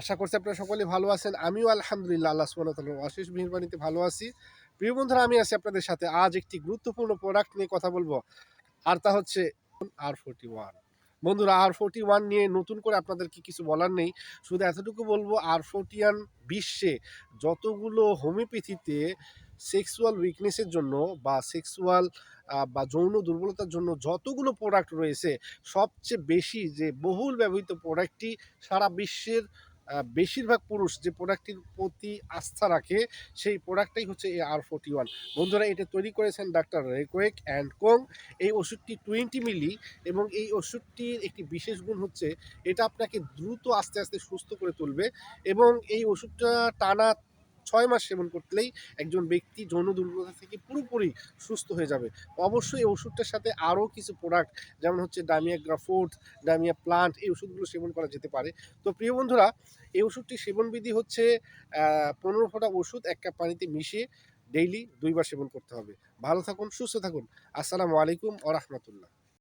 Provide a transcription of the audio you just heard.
আশা করছি আপনারা সকলে ভালো আছেন। আমিও আলহামদুলিল্লাহ আল্লাহ ওয়া অশেষ মেহেরবানিতে ভালো আছি। প্রিয় বন্ধুরা, আমি আছি আপনাদের সাথে। আজ একটি গুরুত্বপূর্ণ প্রোডাক্ট নিয়ে কথা বলব, আর তা হচ্ছে আর ফোর্টি ওয়ান বন্ধুরা আর ফোর্টি ওয়ান নিয়ে নতুন করে আপনাদেরকে কিছু বলার নেই। শুধু এতটুকু বলব আর ফোর্টিয়ান বিশ্বে যতগুলো হোমিওপ্যাথিতে সেক্সুয়াল উইকনেসের জন্য বা সেক্সুয়াল বা যৌন দুর্বলতার জন্য যতগুলো প্রোডাক্ট রয়েছে, সবচেয়ে বেশি যে বহুল ব্যবহৃত প্রোডাক্টটি সারা বিশ্বের বেশিরভাগ পুরুষ যে প্রোডাক্টটির প্রতি আস্থা রাখে, সেই প্রোডাক্টটাই হচ্ছে এই আর ফোর্টি ওয়ান বন্ধুরা, এটা তৈরি করেছেন ডাক্তার রেকোয়েক অ্যান্ড কোং। এই ওষুধটি টোয়েন্টি মিলি এবং এই ওষুধটির একটি বিশেষ গুণ হচ্ছে, এটা আপনাকে দ্রুত আস্তে আস্তে সুস্থ করে তুলবে এবং এই ওষুধটা টানা ছয় মাস সেবন করলেই একজন ব্যক্তি যৌন দুর্বলতা থেকে পুরোপুরি সুস্থ হয়ে যাবে। অবশ্যই এই ওষুধটার সাথে আরও কিছু প্রোডাক্ট যেমন হচ্ছে ডামিয়া গ্রাফোর্ট ডামিয়া প্লান্ট এই ওষুধগুলো সেবন করা যেতে পারে। তো প্রিয় বন্ধুরা, এই ওষুধটি সেবনবিধি হচ্ছে পনেরো ফোঁটা ওষুধ এক কাপ পানিতে মিশিয়ে ডেইলি দুইবার সেবন করতে হবে। ভালো থাকুন, সুস্থ থাকুন। আসসালামু আলাইকুম ও রহমতুল্লাহ।